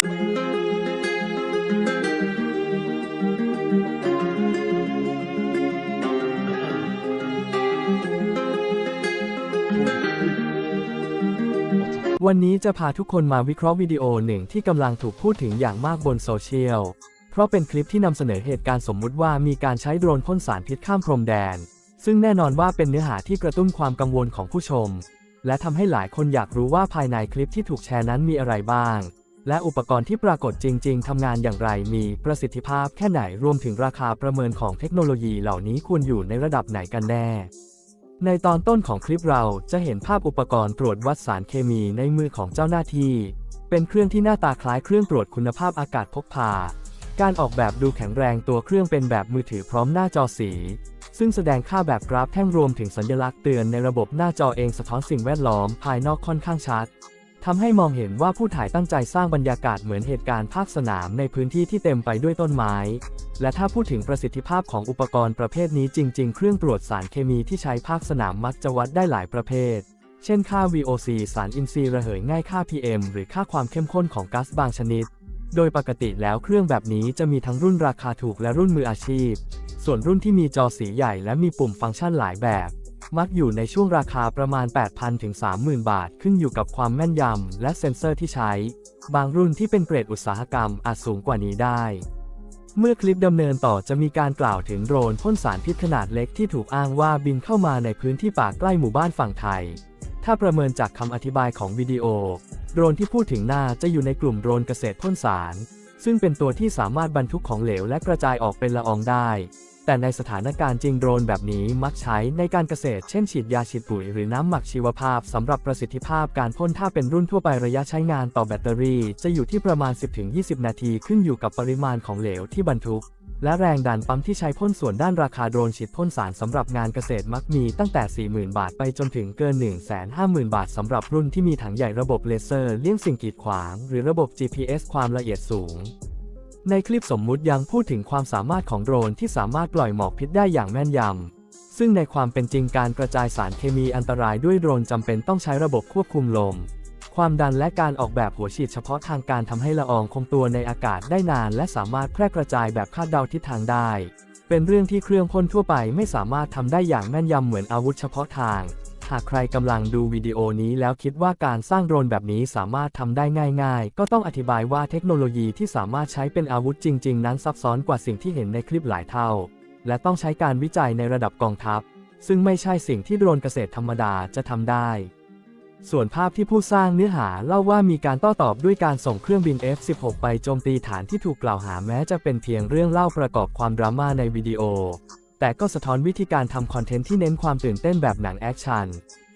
วันนี้จะพาทุกคนมาวิเคราะห์วิดีโอหนึ่งที่กำลังถูกพูดถึงอย่างมากบนโซเชียล เพราะเป็นคลิปที่นำเสนอเหตุการณ์สมมุติว่ามีการใช้โดรนพ่นสารพิษข้ามพรมแดน ซึ่งแน่นอนว่าเป็นเนื้อหาที่กระตุ้นความกังวลของผู้ชม และทำให้หลายคนอยากรู้ว่าภายในคลิปที่ถูกแชร์นั้นมีอะไรบ้าง และอุปกรณ์ที่ปรากฏจริง ๆทำงานอย่างไรมีประสิทธิภาพแค่ไหนรวมถึงราคาประเมินของเทคโนโลยีเหล่านี้ควรอยู่ในระดับไหนกันแน่ ในตอนต้นของคลิปเราจะเห็นภาพอุปกรณ์ตรวจวัดสารเคมีในมือของเจ้าหน้าที่ เป็นเครื่องที่หน้าตาคล้ายเครื่องตรวจคุณภาพอากาศพกพา การออกแบบดูแข็งแรงตัวเครื่องเป็นแบบมือถือพร้อมหน้าจอสีซึ่งแสดงค่าแบบกราฟแท่งรวมถึงสัญลักษณ์เตือนในระบบหน้าจอเองสะท้อนสิ่งแวดล้อมภายนอกค่อนข้างชัด ทำให้มองเห็นว่าผู้ถ่ายตั้งใจสร้างบรรยากาศเหมือนเหตุการณ์ภาคสนามในพื้นที่ที่เต็มไปด้วยต้นไม้ และถ้าพูดถึงประสิทธิภาพของอุปกรณ์ประเภทนี้จริง ๆ เครื่องตรวจสารเคมีที่ใช้ภาคสนามมักจะวัดได้หลายประเภท เช่นค่า VOC สารอินทรีย์ระเหยง่ายค่า PM หรือค่าความเข้มข้นของก๊าซบางชนิด โดยปกติแล้วเครื่องแบบนี้จะมีทั้งรุ่นราคาถูกและรุ่นมืออาชีพ ส่วนรุ่นที่มีจอสีใหญ่และมีปุ่มฟังก์ชันหลายแบบ มักอยู่ในช่วงราคาประมาณ 8,000 ถึง 30,000 บาท ขึ้นอยู่กับความแม่นยำและเซ็นเซอร์ที่ใช้ บางรุ่นที่เป็นเกรดอุตสาหกรรมอาจสูงกว่านี้ได้ เมื่อคลิปดำเนินต่อจะมีการกล่าวถึงโดรนพ่นสารพิษขนาดเล็กที่ถูกอ้างว่าบินเข้ามาในพื้นที่ป่าใกล้หมู่บ้านฝั่งไทย ถ้าประเมินจากคำอธิบายของวิดีโอ โดรนที่พูดถึงน่าจะอยู่ในกลุ่มโดรนเกษตรพ่นสาร ซึ่งเป็นตัวที่สามารถบรรทุกของเหลวและกระจายออกเป็นละอองได้ แต่ในสถานการณ์จริงโดรนแบบนี้มักใช้ในการเกษตร เช่นฉีดยาฉีดปุ๋ยหรือน้ำหมักชีวภาพสำหรับประสิทธิภาพการพ่นถ้าเป็นรุ่นทั่วไประยะใช้งานต่อแบตเตอรี่ จะอยู่ที่ประมาณ 10-20 นาทีขึ้นอยู่กับปริมาณของเหลวที่บรรทุก และแรงดันปั๊มที่ใช้พ่นส่วนด้านราคาโดรนฉีดพ่นสารสำหรับงานเกษตรมักมีตั้งแต่ 40,000 บาทไปจนถึงเกิน 150,000 บาทสำหรับรุ่นที่มีถังใหญ่ระบบเลเซอร์เลี่ยงสิ่งกีดขวาง หรือระบบ GPS ความละเอียดสูง ในคลิปสมมุติยังพูดถึงความสามารถของโดรนที่สามารถปล่อยหมอกพิษได้อย่างแม่นยำ ซึ่งในความเป็นจริงการกระจายสารเคมีอันตรายด้วยโดรนจำเป็นต้องใช้ระบบควบคุมลม ความดันและการออกแบบหัวฉีดเฉพาะทางการทำให้ละอองคงตัวในอากาศได้นาน และสามารถแพร่กระจายแบบคาดเดาทิศทางได้ เป็นเรื่องที่เครื่องพ่นทั่วไปไม่สามารถทำได้อย่างแม่นยำเหมือนอาวุธเฉพาะทาง หากใครกำลังดูวิดีโอนี้แล้วคิดว่าการสร้างโดรนแบบนี้สามารถทำได้ง่ายๆ ก็ต้องอธิบายว่าเทคโนโลยีที่สามารถใช้เป็นอาวุธจริง ๆ นั้นซับซ้อนกว่าสิ่งที่เห็นในคลิปหลายเท่า และต้องใช้การวิจัยในระดับกองทัพ ซึ่งไม่ใช่สิ่งที่โดรนเกษตรธรรมดาจะทำได้ ส่วนภาพที่ผู้สร้างเนื้อหาเล่าว่ามีการโต้ตอบด้วยการส่งเครื่องบิน F-16 ไปโจมตีฐานที่ถูกกล่าวหาแม้จะเป็นเพียงเรื่องเล่าประกอบความดราม่าในวิดีโอ แต่ก็สะท้อนวิธีการทำคอนเทนต์ที่เน้นความตื่นเต้นแบบหนังแอคชั่น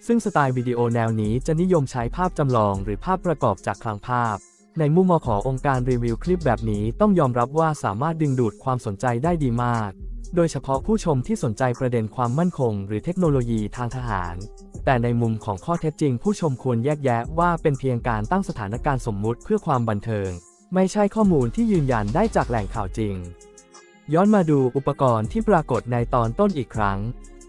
ซึ่งสไตล์วิดีโอแนวนี้จะนิยมใช้ภาพจำลองหรือภาพประกอบจากคลังภาพ ในมุมมองขององค์การรีวิวคลิปแบบนี้ต้องยอมรับว่าสามารถดึงดูดความสนใจได้ดีมาก โดยเฉพาะผู้ชมที่สนใจประเด็นความมั่นคง หรือเทคโนโลยีทางทหาร แต่ในมุมของข้อเท็จจริง ผู้ชมควรแยกแยะว่าเป็นเพียงการตั้งสถานการณ์สมมุติเพื่อความบันเทิง ไม่ใช่ข้อมูลที่ยืนยันได้จากแหล่งข่าวจริง ย้อนมาดูอุปกรณ์ที่ปรากฏในตอนต้นอีกครั้ง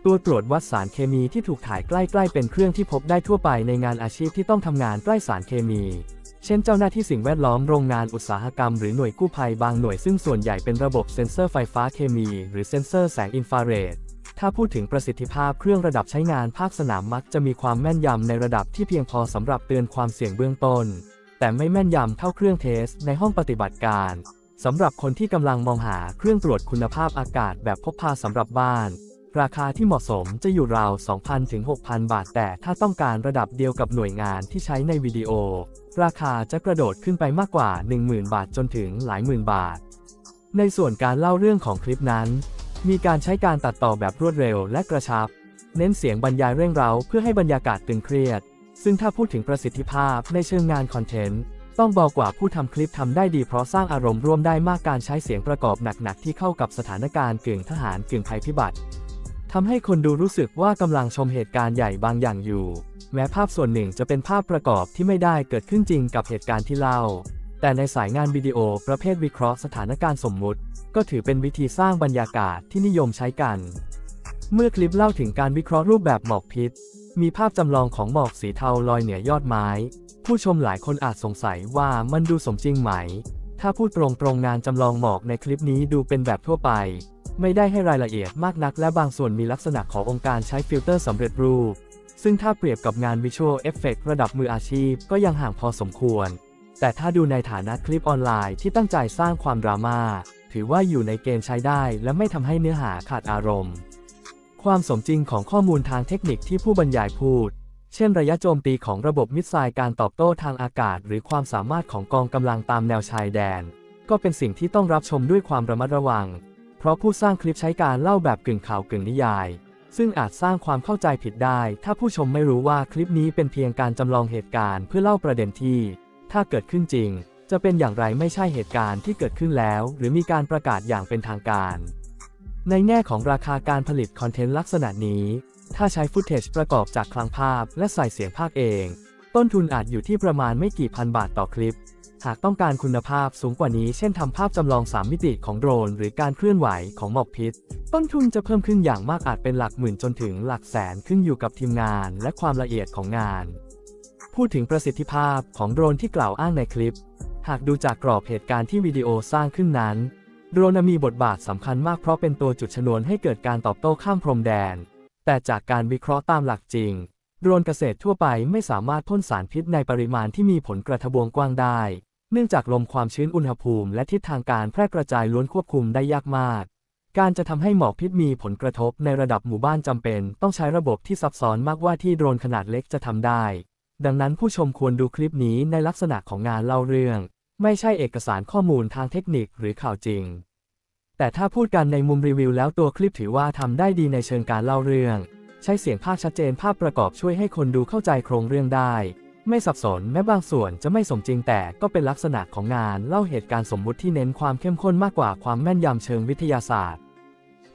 ตัวตรวจวัดสารเคมีที่ถูกถ่ายใกล้ๆ เป็นเครื่องที่พบได้ทั่วไปในงานอาชีพที่ต้องทำงานใกล้สารเคมี เช่นเจ้าหน้าที่สิ่งแวดล้อมโรงงานอุตสาหกรรมหรือหน่วยกู้ภัยบางหน่วยซึ่งส่วนใหญ่เป็นระบบเซ็นเซอร์ไฟฟ้าเคมี หรือเซ็นเซอร์แสงอินฟราเรดถ้าพูดถึงประสิทธิภาพเครื่องระดับใช้งานภาคสนามมักจะมีความแม่นยำในระดับที่เพียงพอสำหรับเตือนความเสี่ยงเบื้องต้น แต่ไม่แม่นยำเท่าเครื่องเทสในห้องปฏิบัติการ สำหรับคนที่กำลังมองหาเครื่องตรวจคุณภาพอากาศแบบพกพาสำหรับบ้าน ราคาที่เหมาะสมจะอยู่ราว 2,000 ถึง 6,000 บาท แต่ถ้าต้องการระดับเดียวกับหน่วยงานที่ใช้ในวิดีโอ ราคาจะกระโดดขึ้นไปมากกว่า 10,000 บาทจนถึงหลายหมื่นบาท ในส่วนการเล่าเรื่องของคลิปนั้น มีการใช้การตัดต่อแบบรวดเร็วและกระชับ เน้นเสียงบรรยายเร่งเร้าเพื่อให้บรรยากาศตึงเครียด ซึ่งถ้าพูดถึงประสิทธิภาพในเชิงงานคอนเทนต์ ต้องบอกว่าผู้ทำคลิปทำได้ดีเพราะสร้างอารมณ์ร่วมได้มากการใช้เสียงประกอบหนักๆ ที่เข้ากับสถานการณ์กึ่งทหารกึ่งภัยพิบัติทำให้คนดูรู้สึกว่ากำลังชมเหตุการณ์ใหญ่บางอย่างอยู่ แม้ภาพส่วนหนึ่งจะเป็นภาพประกอบที่ไม่ได้เกิดขึ้นจริงกับเหตุการณ์ที่เล่า แต่ในสายงานวิดีโอประเภทวิเคราะห์สถานการณ์สมมุติ ก็ถือเป็นวิธีสร้างบรรยากาศที่นิยมใช้กัน เมื่อคลิปเล่าถึงการวิเคราะห์รูปแบบหมอกพิษ มีภาพจำลองของหมอกสีเทาลอยเหนือยอดไม้ ผู้ชมหลายคนอาจสงสัยว่ามันดูสมจริงไหม ถ้าพูดตรงๆงานจำลองหมอกในคลิปนี้ดูเป็นแบบทั่วไป ไม่ได้ให้รายละเอียดมากนักและบางส่วนมีลักษณะขององค์การใช้ฟิลเตอร์สำเร็จรูป ซึ่งถ้าเปรียบกับงานวิชวลเอฟเฟกระดับมืออาชีพก็ยังห่างพอสมควร แต่ถ้าดูในฐานะคลิปออนไลน์ที่ตั้งใจสร้างความดราม่าถือว่าอยู่ในเกณฑ์ใช้ได้และไม่ทำให้เนื้อหาขาดอารมณ์ ความสมจริงของข้อมูลทางเทคนิคที่ผู้บรรยายพูด เช่นระยะโจมตีของระบบมิสไซล์การตอบโต้ทางอากาศ หรือความสามารถของกองกำลังตามแนวชายแดน ก็เป็นสิ่งที่ต้องรับชมด้วยความระมัดระวัง เพราะผู้สร้างคลิปใช้การเล่าแบบกึ่งข่าวกึ่งนิยาย ซึ่งอาจสร้างความเข้าใจผิดได้ ถ้าผู้ชมไม่รู้ว่าคลิปนี้เป็นเพียงการจำลองเหตุการณ์เพื่อเล่าประเด็นที่ ถ้าเกิดขึ้นจริง จะเป็นอย่างไรไม่ใช่เหตุการณ์ที่เกิดขึ้นแล้ว หรือมีการประกาศอย่างเป็นทางการ ในแง่ของราคาการผลิตคอนเทนต์ลักษณะนี้ ถ้าใช้ฟุตเทจประกอบจากคลังภาพและใส่เสียงภาคเอง ต้นทุนอาจอยู่ที่ประมาณไม่กี่พันบาทต่อคลิป หากต้องการคุณภาพสูงกว่านี้ เช่นทำภาพจำลอง 3 มิติของโดรน หรือการเคลื่อนไหวของหมอกพิษ ต้นทุนจะเพิ่มขึ้นอย่างมากอาจเป็นหลักหมื่นจนถึงหลักแสนขึ้นอยู่กับทีมงานและความละเอียดของงาน พูดถึงประสิทธิภาพของโดรนที่กล่าวอ้างในคลิป หากดูจากกรอบเหตุการณ์ที่วิดีโอสร้างขึ้นนั้น โดรนมีบทบาทสำคัญมากเพราะเป็นตัวจุดชนวนให้เกิดการตอบโต้ข้ามพรมแดน แต่จากการวิเคราะห์ตามหลักจริง โดรนเกษตรทั่วไปไม่สามารถพ่นสารพิษในปริมาณที่มีผลกระทบวงกว้างได้ เนื่องจากลมความชื้นอุณหภูมิและทิศทางการแพร่กระจายล้วนควบคุมได้ยากมาก การจะทำให้หมอกพิษมีผลกระทบในระดับหมู่บ้านจำเป็น ต้องใช้ระบบที่ซับซ้อนมากว่าที่โดรนขนาดเล็กจะทำได้ ดังนั้นผู้ชมควรดูคลิปนี้ในลักษณะของงานเล่าเรื่อง ไม่ใช่เอกสารข้อมูลทางเทคนิคหรือข่าวจริง แต่ถ้าพูดกันในมุมรีวิวแล้วตัวคลิปถือว่าทำได้ดีในเชิงการเล่าเรื่อง ใช้เสียงภาคชัดเจนภาพประกอบช่วยให้คนดูเข้าใจโครงเรื่องได้ ไม่สับสนแม้บางส่วนจะไม่สมจริงแต่ก็เป็นลักษณะของงานเล่าเหตุการณ์สมมุติที่เน้นความเข้มข้นมากกว่าความแม่นยำเชิงวิทยาศาสตร์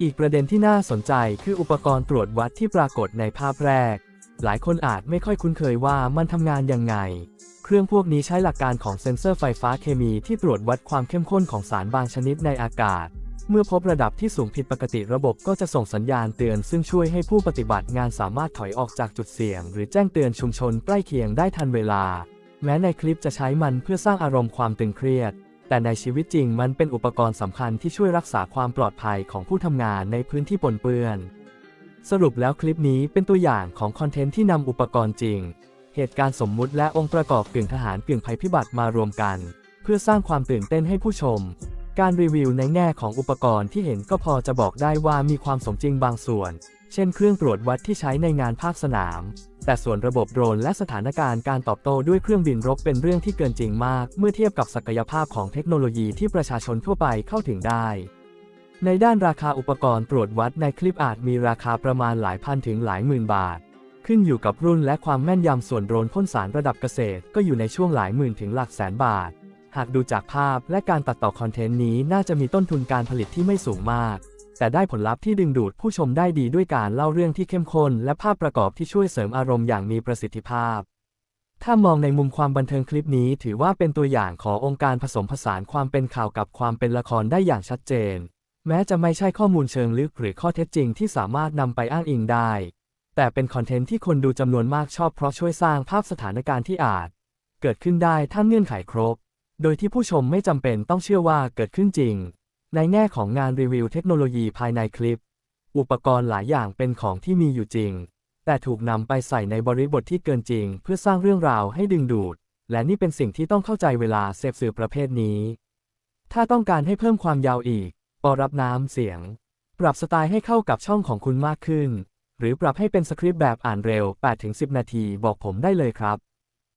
อีกประเด็นที่น่าสนใจคืออุปกรณ์ตรวจวัดที่ปรากฏในภาพแรก หลายคนอาจไม่ค่อยคุ้นเคยว่ามันทำงานยังไง เครื่องพวกนี้ใช้หลักการของเซ็นเซอร์ไฟฟ้าเคมีที่ตรวจวัดความเข้มข้นของสารบางชนิดในอากาศ เมื่อพบระดับที่สูงผิดปกติระบบก็จะส่งสัญญาณเตือน ซึ่งช่วยให้ผู้ปฏิบัติงานสามารถถอยออกจากจุดเสี่ยง หรือแจ้งเตือนชุมชนใกล้เคียงได้ทันเวลา แม้ในคลิปจะใช้มันเพื่อสร้างอารมณ์ความตึงเครียด แต่ในชีวิตจริงมันเป็นอุปกรณ์สำคัญที่ช่วยรักษาความปลอดภัยของผู้ทำงานในพื้นที่ปนเปื้อน สรุปแล้วคลิปนี้เป็นตัวอย่างของคอนเทนต์ที่นำอุปกรณ์จริง เหตุการณ์สมมุติและองค์ประกอบกึ่งทหารกึ่งภัยพิบัติมารวมกัน เพื่อสร้างความตื่นเต้นให้ผู้ชม การรีวิวในแง่ของอุปกรณ์ที่เห็นก็พอจะบอกได้ว่ามีความสมจริงบางส่วน เช่นเครื่องตรวจวัดที่ใช้ในงานภาคสนาม แต่ส่วนระบบโดรนและสถานการณ์การตอบโต้ด้วยเครื่องบินรบเป็นเรื่องที่เกินจริงมาก เมื่อเทียบกับศักยภาพของเทคโนโลยีที่ประชาชนทั่วไปเข้าถึงได้ ในด้านราคาอุปกรณ์ตรวจวัดในคลิปอาจมีราคาประมาณหลายพันถึงหลายหมื่นบาท ขึ้นอยู่กับรุ่นและความแม่นยำส่วนโดรนพ่นสารระดับเกษตร ก็อยู่ในช่วงหลายหมื่นถึงหลักแสนบาท หากดูจากภาพและการตัดต่อคอนเทนต์นี้น่าจะมีต้นทุนการผลิตที่ไม่สูงมาก แต่ได้ผลลัพธ์ที่ดึงดูดผู้ชมได้ดีด้วยการเล่าเรื่องที่เข้มข้น และภาพประกอบที่ช่วยเสริมอารมณ์อย่างมีประสิทธิภาพถ้ามองในมุมความบันเทิงคลิปนี้ถือว่าเป็นตัวอย่างขององค์การผสมผสานความเป็นข่าวกับความเป็นละครได้อย่างชัดเจน แม้จะไม่ใช่ข้อมูลเชิงลึกหรือข้อเท็จจริงที่สามารถนำไปอ้างอิงได้ แต่เป็นคอนเทนต์ที่คนดูจำนวนมากชอบเพราะช่วยสร้างภาพสถานการณ์ที่อาจ เกิดขึ้นได้ถ้าเงื่อนไขครบ โดยที่ผู้ชมไม่จำเป็นต้องเชื่อว่าเกิดขึ้นจริง ในแง่ของงานรีวิวเทคโนโลยีภายในคลิป อุปกรณ์หลายอย่างเป็นของที่มีอยู่จริง แต่ถูกนำไปใส่ในบริบทที่เกินจริง เพื่อสร้างเรื่องราวให้ดึงดูด และนี่เป็นสิ่งที่ต้องเข้าใจเวลาเสพสื่อประเภทนี้ ถ้าต้องการให้เพิ่มความยาวอีก ปอรับน้ำเสียง ปรับสไตล์ให้เข้ากับช่องของคุณมากขึ้น หรือปรับให้เป็นสคริปต์แบบอ่านเร็ว 8-10 นาทีบอกผมได้เลยครับ